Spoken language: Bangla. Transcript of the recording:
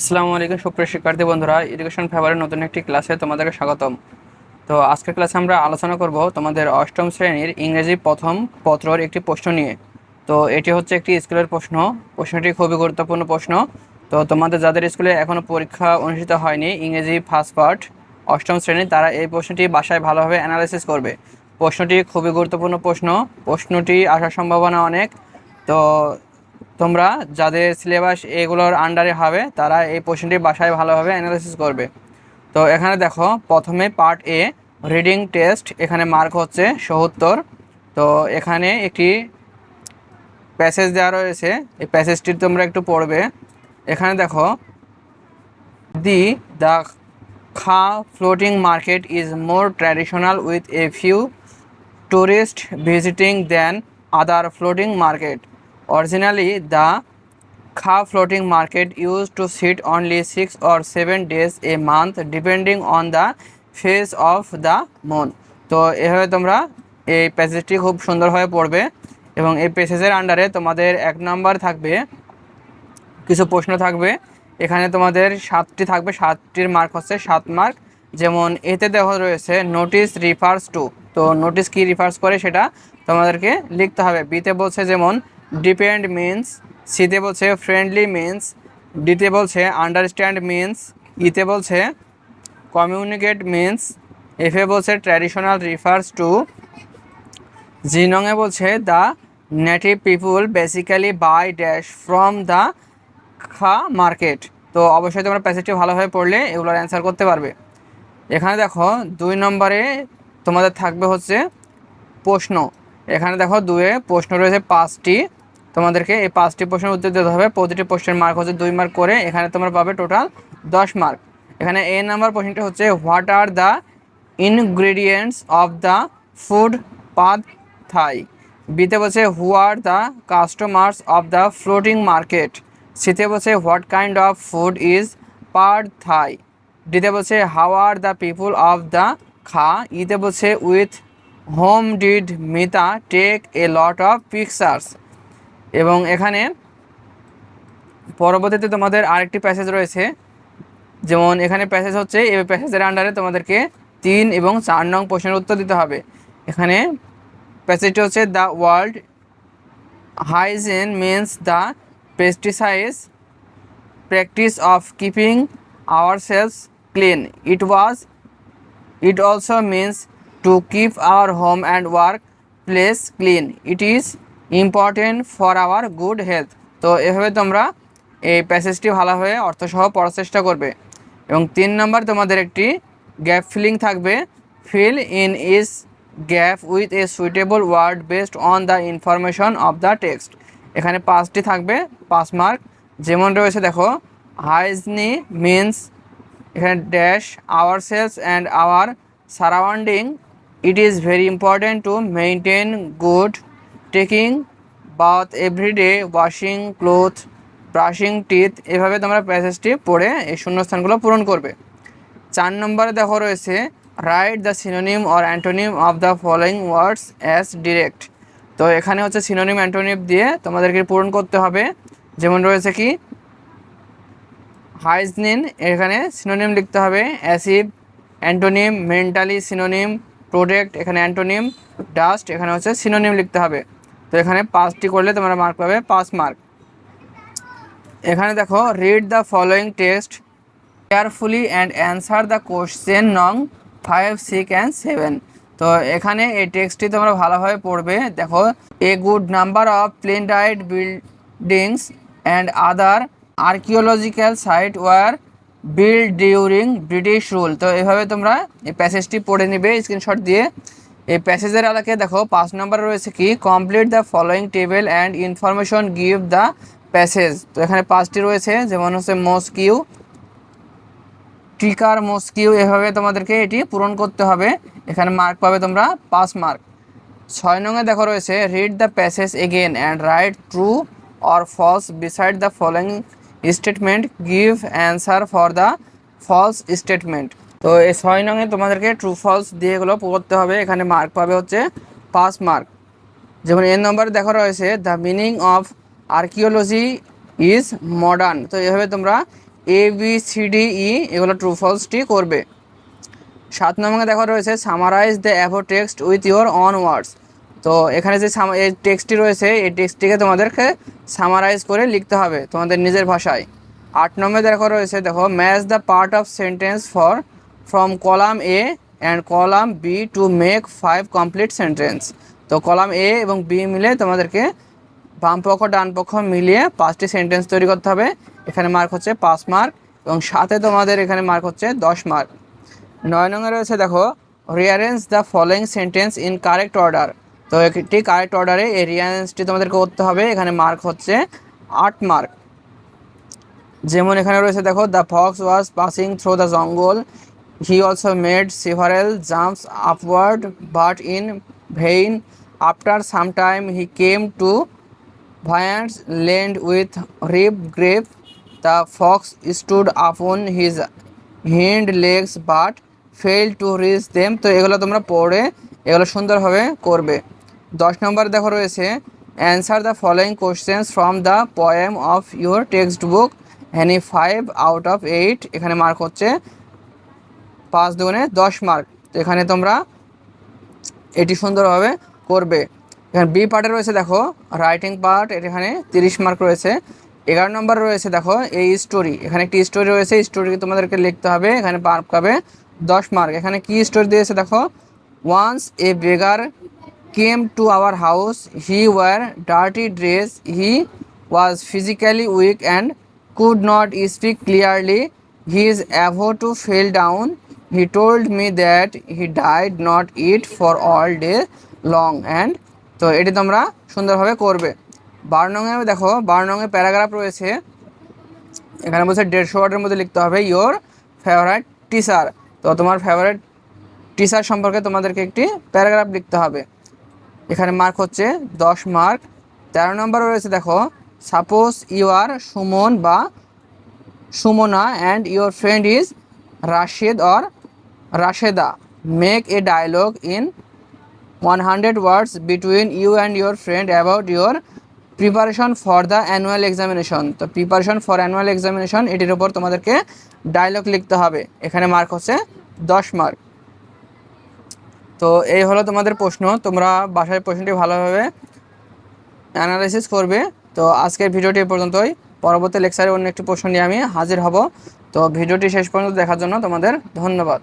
আসসালামু আলাইকুম সুপ্রিয় শিক্ষার্থী বন্ধুরা এডুকেশন ফেভারের নতুন একটি ক্লাসে তোমাদেরকে স্বাগতম। তো আজকের ক্লাসে আমরা আলোচনা করব তোমাদের অষ্টম শ্রেণির ইংরেজি প্রথম পত্রর একটি প্রশ্ন নিয়ে। তো এটি হচ্ছে একটি স্কুলের প্রশ্ন, প্রশ্নটি খুবই গুরুত্বপূর্ণ প্রশ্ন। তো তোমাদের যাদের স্কুলে এখনও পরীক্ষা অনুষ্ঠিত হয়নি ইংরেজি ফার্স্ট পার্ট অষ্টম শ্রেণি, তারা এই প্রশ্নটি বাসায় ভালোভাবে অ্যানালাইসিস করবে। প্রশ্নটি খুবই গুরুত্বপূর্ণ প্রশ্ন, প্রশ্নটি আসার সম্ভাবনা অনেক। তো তোমরা যাদের সিলেবাস এগুলোর আন্ডারে হবে, তারা এই প্রশ্নটি বাসায় ভালোভাবে অ্যানালাইসিস করবে। তো এখানে দেখো, প্রথমে পার্ট এ রিডিং টেস্ট এখানে মার্ক হচ্ছে সত্তর। তো এখানে একটি প্যাসেজ দেওয়া রয়েছে, এই প্যাসেজটি তোমরা একটু পড়বে। এখানে দেখো দি দ্য খা floating market is more traditional with a few tourist visiting than other floating market. Originally, the Kha floating market used to sit only six or seven days a month depending on the phase of the moon. তো এভাবে তোমরা এই প্যাসেজটি খুব সুন্দরভাবে পড়বে এবং এই প্যাসেজের আন্ডারে তোমাদের এক নাম্বার থাকবে। কিছু প্রশ্ন থাকবে। এখানে তোমাদের সাতটি থাকবে। সাতটির মার্ক হচ্ছে সাত মার্ক যেমন এতে দেওয়া রয়েছে নোটিস রিফার্স টু তো নোটিস কি রিফার্স করে সেটা তোমাদেরকে লিখতে হবে। বিতে বলছে যেমন ডিপেন্ড মিন্স সিতে বলছে ফ্রেন্ডলি মিন্স ডিতে বলছে আন্ডারস্ট্যান্ড মিন্স ইতে বলছে কমিউনিকেট মিন্স এফে বলছে ট্র্যাডিশনাল রিফার্স টু জিনংয়ে বলছে the native people basically by dash from the খা মার্কেট তো অবশ্যই তোমরা প্যাসেজটি ভালোভাবে পড়লে এগুলোর অ্যান্সার করতে পারবে। এখানে দেখো দুই নম্বরে তোমাদের থাকবে হচ্ছে প্রশ্ন। এখানে দেখো দুয়ে প্রশ্ন রয়েছে পাঁচটি। তোমাদেরকে এই পাঁচটি প্রশ্নের উত্তর দিতে হবে। প্রতিটি প্রশ্নের মার্ক হচ্ছে দুই মার্ক করে। এখানে তোমরা পাবে টোটাল দশ মার্ক এখানে এ নাম্বার প্রশ্নটি হচ্ছে what are the ingredients of the food pad Thai বিতে বলছে who are the customers of the floating market সিতে বলছে what kind of food is pad Thai ডিতে বলছে how are the people of the খা ইতে বলছে with whom did Mita take a lot of pictures এবং এখানে পরবর্তীতে তোমাদের আরেকটি প্যাসেজ রয়েছে। যেমন এখানে প্যাসেজ হচ্ছে, এই প্যাসেজের আন্ডারে তোমাদেরকে তিন এবং চার নং প্রশ্নের উত্তর দিতে হবে। এখানে প্যাসেজটি হচ্ছে the world hygiene means the pesticides of keeping our selves clean it was it also means to keep our home and workplace clean it is important for our good health তো এভাবে তোমরা এই প্যাসেজটি ভালোভাবে অর্থসহ পড়ার চেষ্টা করবে। এবং তিন নম্বর তোমাদের একটি গ্যাপ ফিলিং থাকবে। Fill in is gap with a suitable word based on the information of the text এখানে পাঁচটি থাকবে পাঁচ মার্ক যেমন রয়েছে, দেখো হাইজনি মিন্স এখানে dash our selves and our surrounding it is very important to maintain good taking bath every day washing cloth brushing teeth এভাবে তোমরা প্যাসেজটি পড়ে এই শূন্যস্থানগুলো পূরণ করবে। চার নম্বরে দেখো রয়েছে write the synonym or antonym of the following words as directed তো এখানে হচ্ছে সিনোনিম অ্যান্টোনিম দিয়ে তোমাদেরকে পূরণ করতে হবে। যেমন রয়েছে কি হাইজনিন এখানে সিনোনিম লিখতে হবে acid antonym mentally synonym product এখানে অ্যান্টোনিম ডাস্ট এখানে হচ্ছে সিনোনিম লিখতে হবে। তো এখানে পাঁচটি করলে তোমরা মার্ক পাবে, পাঁচ মার্ক এখানে দেখো read the following text carefully and answer the question no five six and seven তো এখানে এই টেক্সটটি তোমরা ভালোভাবে পড়বে। দেখো a good number of plain white buildings and other archaeological site were build during British rule তো এভাবে তোমরা এই প্যাসেজটি পড়ে নিবে স্ক্রিনশট দিয়ে। এই প্যাসেজের আলাকে দেখো, পাঁচ নম্বর রয়েছে কি? Complete the following table and information give the passage তো এখানে পাঁচটি রয়েছে, যেমন হচ্ছে মস্কিউ টিকার মস্কিউ এভাবে তোমাদেরকে এটি পূরণ করতে হবে। এখানে মার্ক পাবে তোমরা পাঁচ মার্ক ছয় নঙে দেখো রয়েছে read the passage again and write true or false beside the following statement give answer for the false statement তো এই ছয় নঙে তোমাদেরকে ট্রু ফলস দিয়ে এগুলো করতে হবে। এখানে মার্ক পাবে হচ্ছে পাঁচ মার্ক যেমন এর নম্বরে দেখা রয়েছে the meaning of archaeology is modern তো এভাবে তোমরা A B C D E এগুলো ট্রু ফলসটি করবে। সাত নম্বরে দেখো রয়েছে summarise the above text with your own words তো এখানে যে এই টেক্সটটি রয়েছে, এই টেক্সটটিকে তোমাদেরকে সামারাইজ করে লিখতে হবে তোমাদের নিজের ভাষায়। আট নম্বরে দেখো রয়েছে, দেখো match the part of sentence for from column A and column B to make five complete sentence তো কলাম এ এবং বি মিলে তোমাদেরকে বাম পক্ষ, ডান পক্ষ মিলিয়ে পাঁচটি সেন্টেন্স তৈরি করতে হবে। এখানে মার্ক হচ্ছে পাঁচ মার্ক এবং সাথে তোমাদের এখানে মার্ক হচ্ছে দশ মার্ক নয় নম্বরে রয়েছে দেখো rearrange the following sentence in correct order তো একটি কারেক্ট অর্ডারে এই রিয়ারেঞ্জটি তোমাদেরকে করতে হবে। এখানে মার্ক হচ্ছে আট মার্ক যেমন এখানে রয়েছে দেখো the fox was passing through the jungle he also made several jumps upward but in vain after some time he came to vines land with ripe grape the fox stood upon his hind legs but fail to reach them তো এগুলো তোমরা পড়ে, এগুলো সুন্দরভাবে করবে। দশ নম্বর দেখো রয়েছে answer the following questions from the poem of your text book any five out of eight এখানে মার্ক হচ্ছে পাঁচ দুগুণে দশ মার্ক এখানে তোমরা এটি সুন্দরভাবে করবে। এখানে বি পার্টে রয়েছে, দেখো রাইটিং পার্ট এখানে তিরিশ মার্ক রয়েছে। এগারো নম্বর রয়েছে, দেখো, এই স্টোরি এখানে একটি স্টোরি রয়েছে স্টোরি তোমাদেরকে লিখতে হবে। এখানে মার্ক পাবে দশ মার্ক এখানে কি স্টোরি দিয়েছে, দেখো once a beggar came to our house he wore dirty dress he was physically weak and could not speak clearly he is অ্যাভো to fell down he told me that he did not eat for all day long and তো এটি তোমরা সুন্দরভাবে করবে। বারো নঙে দেখো বারো নঙে প্যারাগ্রাফ রয়েছে। এখানে বলছে দেড়শো ওয়ার্ডের মধ্যে লিখতে হবে ইয়োর ফেভারিট টিচার তো তোমার ফেভারিট টিচার সম্পর্কে তোমাদেরকে একটি প্যারাগ্রাফ লিখতে হবে। এখানে মার্ক হচ্ছে দশ মার্ক তেরো নম্বর রয়েছে দেখো সাপোজ ইউ আর সুমন বা Sumana and your friend is Rashed or Rasheda make a dialogue in one hundred words between you and your friend about your preparation for the annual examination তো প্রিপারেশন ফর অ্যানুয়াল এক্সামিনেশন এটির উপর তোমাদেরকে ডায়লগ লিখতে হবে। এখানে মার্ক হচ্ছে দশ মার্ক তো এই হলো তোমাদের প্রশ্ন। তোমরা বাসায় প্রশ্নটি ভালোভাবে অ্যানালাইসিস করবে। তো আজকের ভিডিওটি এ পর্যন্তই। পরবর্তী লেকচারে অন্য একটি প্রশ্ন নিয়ে আমি হাজির হব। তো ভিডিওটি শেষ পর্যন্ত দেখার জন্য তোমাদের ধন্যবাদ।